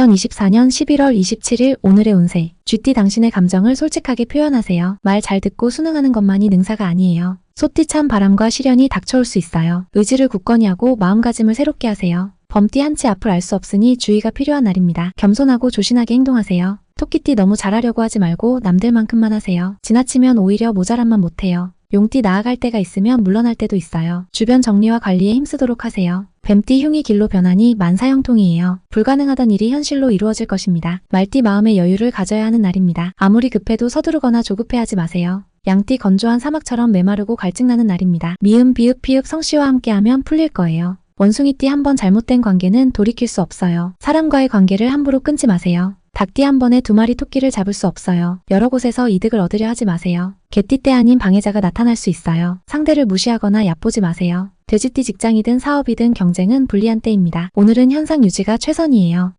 2024년 11월 27일 오늘의 운세. 쥐띠 당신의 감정을 솔직하게 표현하세요. 말 잘 듣고 순응하는 것만이 능사가 아니에요. 소띠 찬 바람과 시련이 닥쳐올 수 있어요. 의지를 굳건히 하고 마음가짐을 새롭게 하세요. 범띠 한 치 앞을 알 수 없으니 주의가 필요한 날입니다. 겸손하고 조신하게 행동하세요. 토끼띠 너무 잘하려고 하지 말고 남들만큼만 하세요. 지나치면 오히려 모자란만 못해요. 용띠 나아갈 때가 있으면 물러날 때도 있어요. 주변 정리와 관리에 힘쓰도록 하세요. 뱀띠 흉이 길로 변하니 만사형통이에요. 불가능하던 일이 현실로 이루어질 것입니다. 말띠 마음의 여유를 가져야 하는 날입니다. 아무리 급해도 서두르거나 조급해하지 마세요. 양띠 건조한 사막처럼 메마르고 갈증나는 날입니다. 미음, 비읍, 피읍, 성씨와 함께하면 풀릴 거예요. 원숭이띠 한 번 잘못된 관계는 돌이킬 수 없어요. 사람과의 관계를 함부로 끊지 마세요. 닭띠 한 번에 두 마리 토끼를 잡을 수 없어요. 여러 곳에서 이득을 얻으려 하지 마세요. 개띠 때 아닌 방해자가 나타날 수 있어요. 상대를 무시하거나 얕보지 마세요. 돼지띠 직장이든 사업이든 경쟁은 불리한 때입니다. 오늘은 현상 유지가 최선이에요.